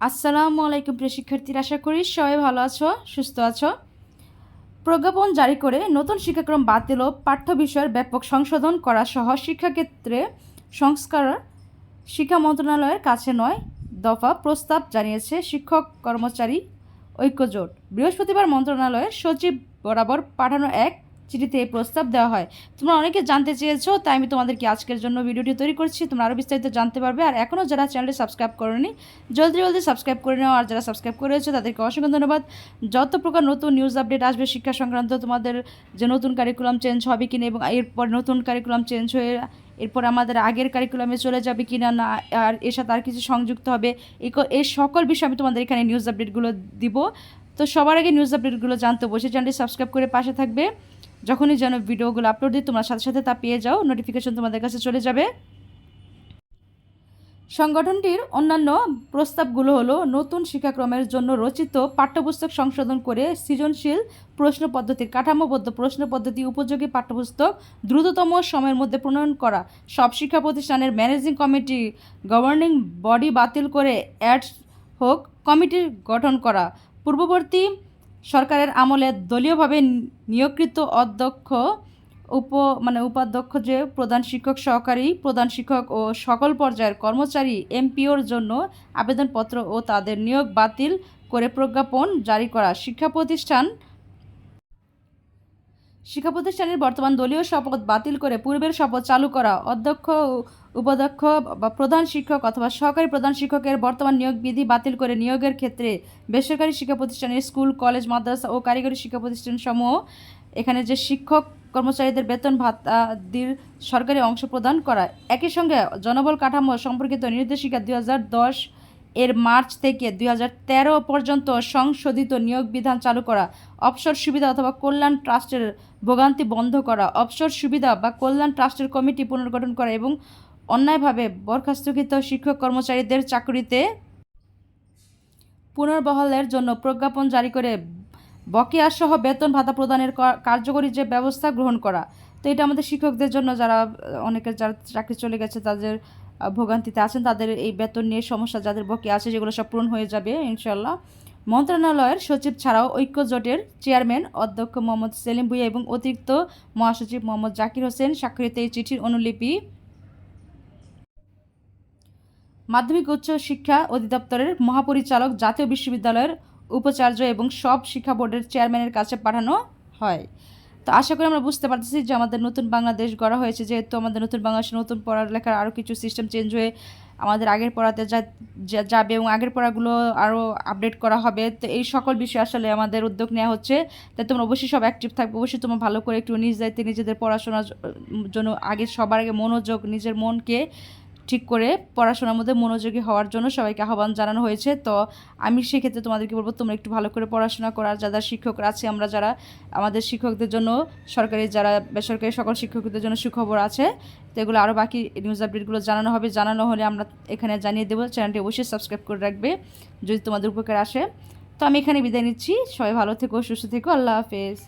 আসসালামু আলাইকুম প্রিয় শিক্ষার্থীরা, আশা করি সবাই ভালো আছো, সুস্থ আছো। প্রজ্ঞাপন জারি করে নতুন শিক্ষাক্রম বাতিল ও পাঠ্য বিষয়ের ব্যাপক সংশোধন করা সহ শিক্ষাক্ষেত্রে সংস্কার শিক্ষা মন্ত্রণালয়ের কাছে নয় দফা প্রস্তাব জানিয়েছে শিক্ষক কর্মচারী ঐক্যজোট। বৃহস্পতিবার মন্ত্রণালয়ের সচিব বরাবর পাঠানো এক চিঠিতে এই প্রস্তাব দেওয়া হয়। তোমরা অনেকে জানতে চেয়েছো, তাই আমি তোমাদেরকে আজকের জন্য ভিডিওটি তৈরি করছি। তোমরা আরও বিস্তারিত জানতে পারবে। আর এখনও যারা চ্যানেলটি সাবস্ক্রাইব করোনি, জলদি জলদি সাবস্ক্রাইব করে নাও। আর যারা সাবস্ক্রাইব করেছ তাদেরকে অসংখ্য ধন্যবাদ। যত প্রকার নতুন নিউজ আপডেট আসবে শিক্ষা সংক্রান্ত, তোমাদের যে নতুন কারিকুলাম চেঞ্জ হবে কিনা এবং এরপর নতুন কারিকুলাম চেঞ্জ হয়ে এরপর আমাদের আগের কারিকুলামে চলে যাবে কি না না আর এর সাথে আর কিছু সংযুক্ত হবে, এই সকল বিষয়ে আমি তোমাদের এখানে নিউজ আপডেটগুলো দিব। তো সবার আগে নিউজ আপডেটগুলো জানতে অবশ্যই চ্যানেলটি সাবস্ক্রাইব করে পাশে থাকবে। যখনই যেন ভিডিওগুলো আপলোড দিই, তোমরা সাথে সাথে তা পেয়ে যাও নোটিফিকেশন তোমাদের কাছে চলে যাবে। সংগঠনটির অন্যান্য প্রস্তাবগুলো হলো, নতুন শিক্ষাক্রমের জন্য রচিত পাঠ্যপুস্তক সংশোধন করে সৃজনশীল প্রশ্ন পদ্ধতির কাঠামোবদ্ধ প্রশ্ন পদ্ধতি উপযোগী পাঠ্যপুস্তক দ্রুততম সময়ের মধ্যে প্রণয়ন করা। সব শিক্ষা প্রতিষ্ঠানের ম্যানেজিং কমিটি গভর্নিং বডি বাতিল করে অ্যাড হোক কমিটি গঠন করা। পূর্ববর্তী সরকারের আমলে দলীয়ভাবে নিয়োগকৃত অধ্যক্ষ, উপ মানে উপাধ্যক্ষ যে প্রধান শিক্ষক সহকারী, প্রধান শিক্ষক ও সকল পর্যায়ের কর্মচারী এমপিওর জন্য আবেদনপত্র ও তাদের নিয়োগ বাতিল করে প্রজ্ঞাপন জারি করা শিক্ষা প্রতিষ্ঠান শিক্ষা প্রতিষ্ঠানের বর্তমান দলীয় শপথ বাতিল করে পূর্বের শপথ চালু করা অধ্যক্ষ, উপাধ্যক্ষ বা প্রধান শিক্ষক অথবা সহকারী প্রধান শিক্ষকের বর্তমান নিয়োগ বিধি বাতিল করে নিয়োগের ক্ষেত্রে বেসরকারি শিক্ষা প্রতিষ্ঠানের স্কুল, কলেজ, মাদ্রাসা ও কারিগরি শিক্ষা প্রতিষ্ঠান সমূহ এখানে যে শিক্ষক কর্মচারীদের বেতন ভাতাদির সরকারি অংশ প্রদান করা একই সঙ্গে জনবল কাঠামো সম্পর্কিত নির্দেশিকা দুই দশ এর মার্চ থেকে দুই হাজার তেরো পর্যন্ত সংশোধিত নিয়োগ বিধান চালু করা, অবসর সুবিধা অথবা কল্যাণ ট্রাস্টের ভোগান্তি বন্ধ করা, অবসর সুবিধা বা কল্যাণ ট্রাস্টের কমিটি পুনর্গঠন করা এবং অন্যায়ভাবে বরখাস্তকৃত শিক্ষক কর্মচারীদের চাকরিতে পুনর্বহালের জন্য প্রজ্ঞাপন জারি করে বকেয়া সহ বেতন ভাতা প্রদানের কার্যকরী যে ব্যবস্থা গ্রহণ করা। তো এটা আমাদের শিক্ষকদের জন্য যারা, অনেকের যারা চাকরি চলে গেছে তাদের ভোগান্তিতে আছেন, তাদের এই বেতন নিয়ে সমস্যা যাদের বকেয়া আছে, যেগুলো সব পূরণ হয়ে যাবে ইনশাল্লাহ মন্ত্রণালয়ের সচিব ছাড়াও ঐক্য জোটের চেয়ারম্যান অধ্যক্ষ মোহাম্মদ সেলিম ভুইয়া এবং অতিরিক্ত মহাসচিব মোহাম্মদ জাকির হোসেন স্বাক্ষরিত এই চিঠির অনুলিপি মাধ্যমিক উচ্চ শিক্ষা অধিদপ্তরের মহাপরিচালক জাতীয় বিশ্ববিদ্যালয়ের উপাচার্য এবং সব শিক্ষা বোর্ডের চেয়ারম্যানের কাছে পাঠানো হয়। তো আশা করি আমরা বুঝতে পারতেছি যে আমাদের নতুন বাংলাদেশ গড়া হয়েছে, যেহেতু আমাদের নতুন বাংলাদেশে নতুন পড়ালেখার আরও কিছু সিস্টেম চেঞ্জ হয়ে আমাদের আগের পড়াতে যা- যাবে এবং আগের পড়াগুলো আরও আপডেট করা হবে। তো এই সকল বিষয়ে আসলে আমাদের উদ্যোগ নেওয়া হচ্ছে। তাই তোমরা অবশ্যই সব অ্যাক্টিভ থাকবে, অবশ্যই তোমরা ভালো করে একটু নিজ দায়িত্বে নিজেদের পড়াশোনার জন্য আগে সবার আগে মনোযোগ, নিজের মনকে ঠিক করে পড়াশোনার মধ্যে মনোযোগী হওয়ার জন্য সবাইকে আহ্বান জানানো হয়েছে। তো আমি সেক্ষেত্রে তোমাদেরকে বলব, তোমরা একটু ভালো করে পড়াশোনা করার যারা শিক্ষকরা আছে, আমরা যারা আমাদের শিক্ষকদের জন্য সরকারি, যারা বেসরকারি সকল শিক্ষকদের জন্য সুখবর আছে, তো এগুলো আরও বাকি নিউজ আপডেটগুলো জানানো হবে। জানানো হলে আমরা এখানে জানিয়ে দেবো। চ্যানেলটি অবশ্যই সাবস্ক্রাইব করে রাখবে যদি তোমাদের উপকার আসে। তো আমি এখানে বিদায় নিচ্ছি। সবাই ভালো থেকো, সুস্থ থেকো। আল্লাহ হাফেজ।